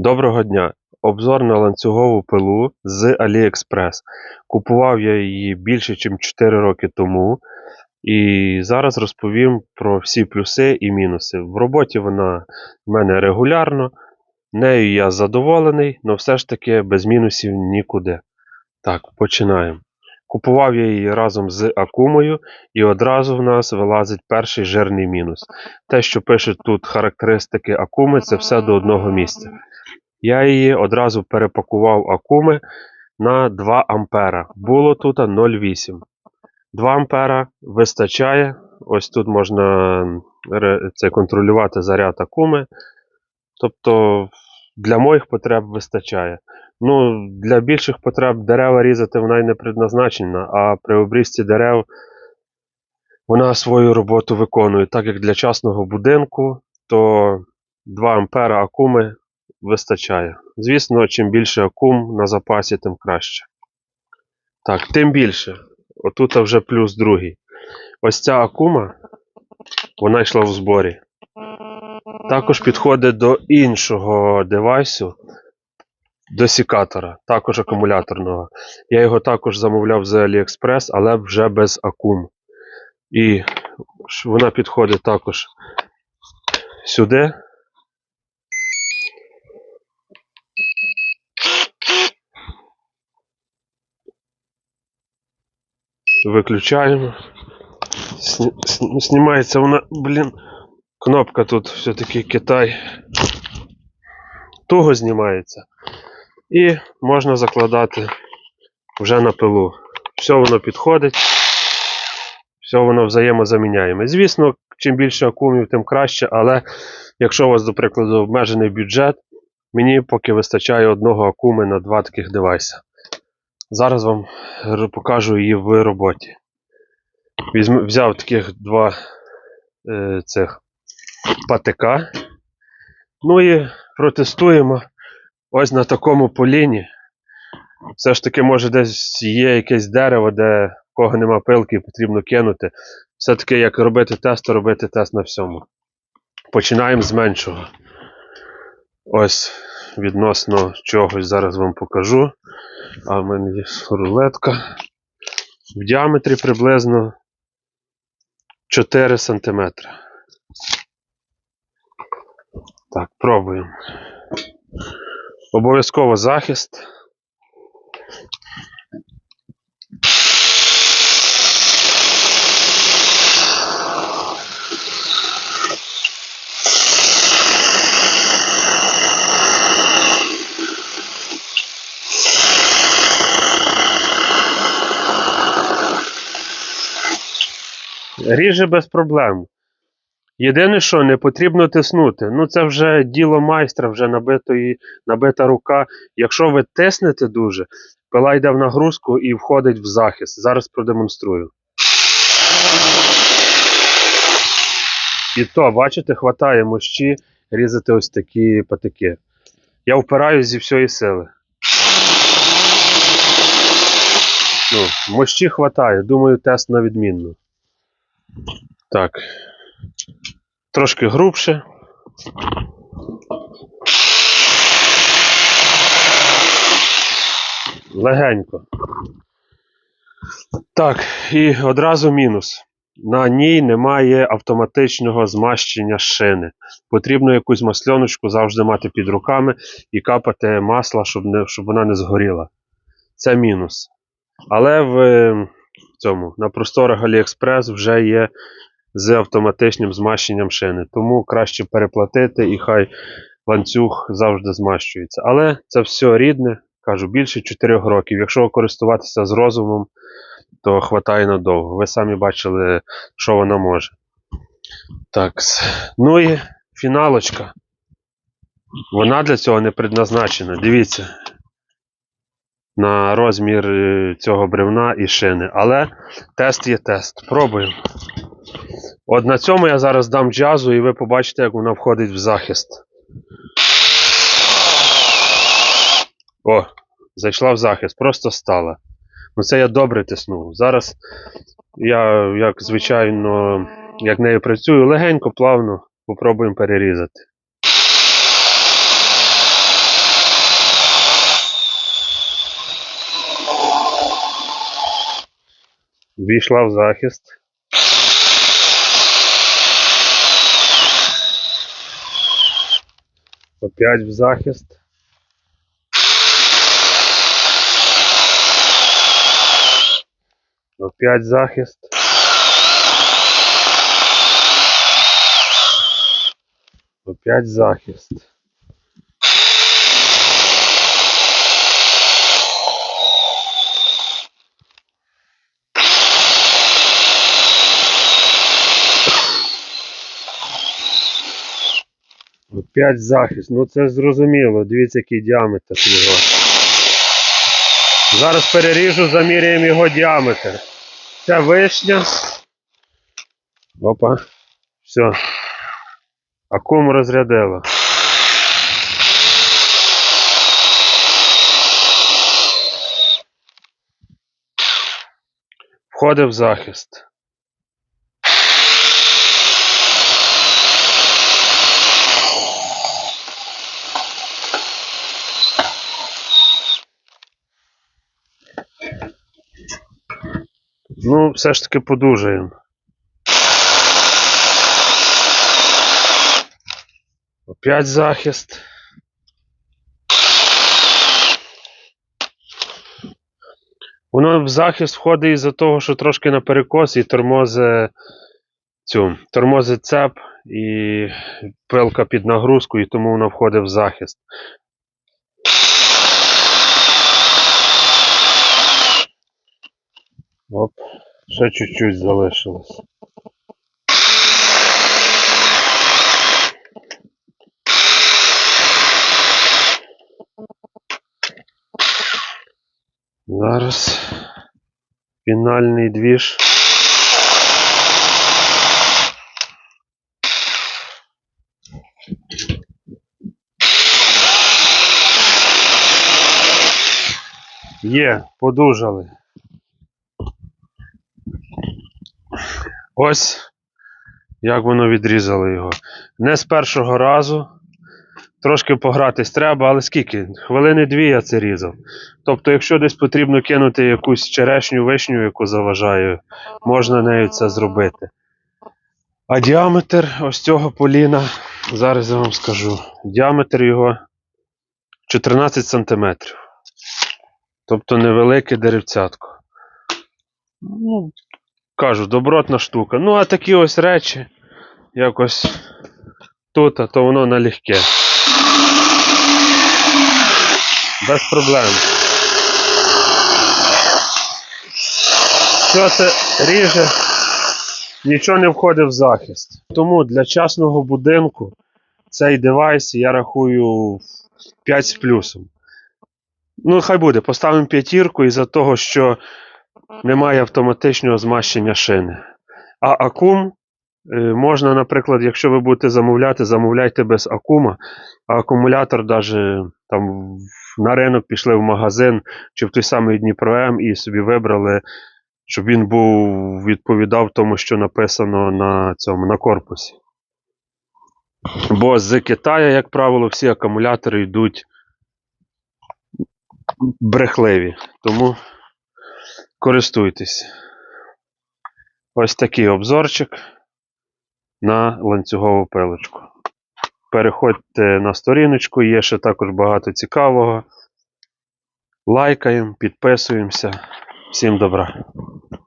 Доброго дня! Обзор на ланцюгову пилу з AliExpress. Купував я її більше, ніж 4 роки тому. І зараз розповім про всі плюси і мінуси. В роботі вона в мене регулярно, нею я задоволений, але все ж таки без мінусів нікуди. Так, починаємо. Купував я її разом з Акумою, і одразу в нас вилазить перший жирний мінус. Те, що пишуть тут характеристики Акуми, це все до одного місця. Я її одразу перепакував акуми на 2 ампера. Було тут 0,8. 2 ампера вистачає. Ось тут можна це контролювати заряд акуми. Тобто для моїх потреб вистачає. Ну, для більших потреб дерева різати вона й не предназначена, а при обрізці дерев вона свою роботу виконує. Так як для частного будинку, то 2 ампера акуми вистачає. Звісно, чим більше акум на запасі, тим краще. Так, тим більше. Отут вже плюс другий. Ось ця акума, вона йшла в зборі. Також підходить до іншого девайсу, до секатора, також акумуляторного. Я його також замовляв з AliExpress, але вже без акум. І вона підходить також сюди. Виключаємо. Сні- Знімається вона, блін, кнопка тут все-таки Китай. Туго знімається. І можна закладати вже на пилу. Все воно підходить. Все воно взаємозаміняємо. Звісно, чим більше акумів, тим краще, але якщо у вас, до прикладу, обмежений бюджет, мені поки вистачає одного акуми на два таких девайси. Зараз вам покажу її в роботі. Взяв таких два е, цих патика. Ну і протестуємо ось на такому поліні. Все ж таки, може, десь є якесь дерево, де кого нема пилки, потрібно кинути. Все-таки, як робити тест, то робити тест на всьому. Починаємо з меншого. Ось відносно чогось зараз вам покажу. А в мене є рулетка. В діаметрі приблизно 4 см. Так, пробуємо. Обов'язково захист. Ріже без проблем. Єдине, що не потрібно тиснути. Ну, це вже діло майстра, вже набитої, набита рука. Якщо ви тиснете дуже, пила йде в нагрузку і входить в захист. Зараз продемонструю. І то, бачите, хватає мощі різати ось такі патики. Я впираюсь зі всієї сили. Ну, мощі хватає, думаю, тест на відмінно. Так. Трошки грубше. Легенько. Так, і одразу мінус. На ній немає автоматичного змащення шини. Потрібно якусь масльоночку завжди мати під руками і капати масла, щоб, не, щоб вона не згоріла. Це мінус. Але в е, цьому, на просторах AliExpress вже є з автоматичним змащенням шини. Тому краще переплатити і хай ланцюг завжди змащується. Але це все рідне, кажу, більше 4 років. Якщо користуватися з розумом, то хватає надовго. Ви самі бачили, що вона може. Так. Ну і фіналочка. Вона для цього не предназначена. Дивіться. На розмір е, цього бревна і шини. Але тест є тест. Пробуємо. От на цьому я зараз дам джазу і ви побачите, як вона входить в захист. О, зайшла в захист, просто стала. Ну Це я добре тиснув. Зараз я, як звичайно, як нею працюю, легенько, плавно попробуємо перерізати. Війшла в захист. Опять в захист. Опять захист. Опять захист. Опять захист. Ну це зрозуміло. Дивіться, який діаметр його. Зараз переріжу, заміряємо його діаметр. Ця вишня. Опа. Все. Акум розрядило. Входить в захист. Ну, все ж таки подужаємо. Опять захист. Воно в захист входить із-за того, що трошки на перекос і тормози цю, тормозить цеп і пилка під нагрузку, і тому воно входить в захист. Оп, ще чуть-чуть залишилось. Зараз фінальний двіж. Є, подужали. Ось як воно відрізало його. Не з першого разу. Трошки погратись треба, але скільки? Хвилини дві я це різав. Тобто, якщо десь потрібно кинути якусь черешню вишню, яку заважаю, можна нею це зробити. А діаметр ось цього поліна, зараз я вам скажу. Діаметр його 14 см. Тобто невелике деревцятко. Ну, кажу, добротна штука. Ну, а такі ось речі, якось тут, а то воно налегке. Без проблем. Все це ріже, нічого не входить в захист. Тому для частного будинку цей девайс я рахую 5 з плюсом. Ну, хай буде, поставимо п'ятірку із-за того, що немає автоматичного змащення шини. А акум е, можна, наприклад, якщо ви будете замовляти, замовляйте без акума, а акумулятор даже там на ринок пішли в магазин чи в той самий Дніпро М і собі вибрали, щоб він був відповідав тому, що написано на цьому на корпусі. Бо з Китаю, як правило, всі акумулятори йдуть брехливі. Тому користуйтесь. Ось такий обзорчик на ланцюгову пилочку. Переходьте на сторіночку, є ще також багато цікавого. Лайкаємо, підписуємося. Всім добра.